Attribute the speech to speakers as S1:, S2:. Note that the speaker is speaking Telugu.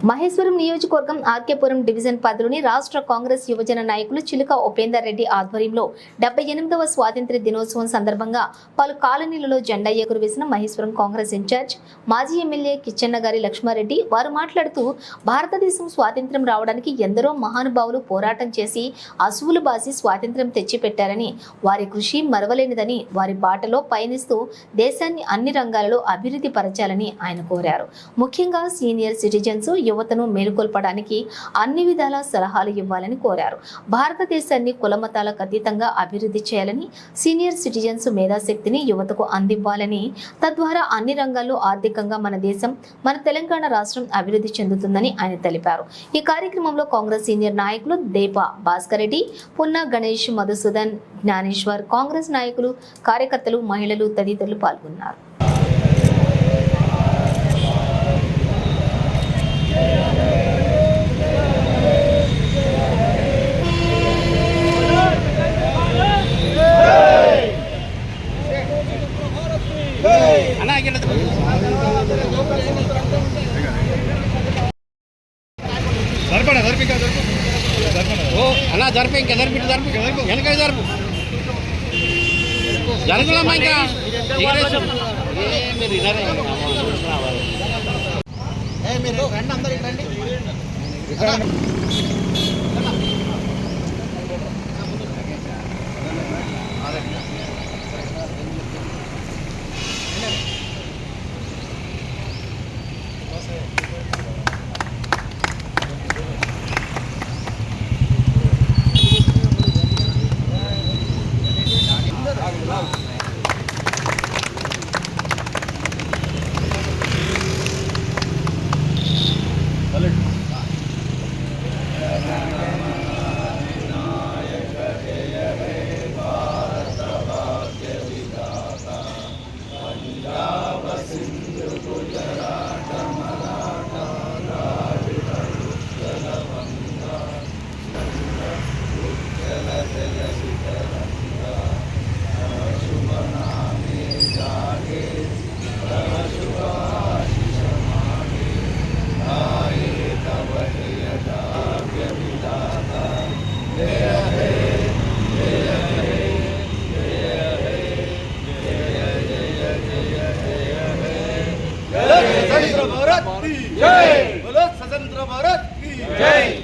S1: మహేశ్వరం నియోజకవర్గం ఆర్కేపురం డివిజన్ పరిధిలోని రాష్ట్ర కాంగ్రెస్ యువజన నాయకులు చిలుక ఉపేందర్ రెడ్డి ఆధ్వర్యంలో డెబ్బై ఎనిమిదవ స్వాతంత్ర్య దినోత్సవం సందర్భంగా పలు కాలనీలలో జెండా ఎగురవేసిన మహేశ్వరం కాంగ్రెస్ ఇన్ఛార్జ్ మాజీ ఎమ్మెల్యే కిచ్చెన్న గారి లక్ష్మారెడ్డి వారు మాట్లాడుతూ భారతదేశం స్వాతంత్ర్యం రావడానికి ఎందరో మహానుభావులు పోరాటం చేసి అసువులు బాసి స్వాతంత్ర్యం తెచ్చిపెట్టారని వారి కృషి మరవలేనిదని వారి బాటలో పయనిస్తూ దేశాన్ని అన్ని రంగాలలో అభివృద్ధి పరచాలని ఆయన కోరారు. ముఖ్యంగా సీనియర్ సిటిజన్స్ యువతను మేలుకొల్పడానికి అన్ని విధాల సలహాలు ఇవ్వాలని కోరారు. భారతదేశాన్ని కులమతాలకు అతీతంగా అభివృద్ధి చేయాలని సీనియర్ సిటిజన్స్ మేధాశక్తిని యువతకు అందివ్వాలని తద్వారా అన్ని రంగాల్లో ఆర్థికంగా మన దేశం మన తెలంగాణ రాష్ట్రం అభివృద్ధి చెందుతుందని ఆయన తెలిపారు. ఈ కార్యక్రమంలో కాంగ్రెస్ సీనియర్ నాయకులు దేపా భాస్కర్ రెడ్డి పున్నా గణేష్ మధుసూదన్ జ్ఞానేశ్వర్ కాంగ్రెస్ నాయకులు కార్యకర్తలు మహిళలు తదితరులు పాల్గొన్నారు.
S2: అన్నా
S3: జరిపి
S2: ఇంకా జరిపి జరిపి. వెనక జరుపు. జరుగులమ్మా ఇంకా? మీరు వినరే.
S4: మీరు రండి అందరు రండి.
S3: स्वतंत्र भारत की जय. बोलो स्वतंत्र भारत की जय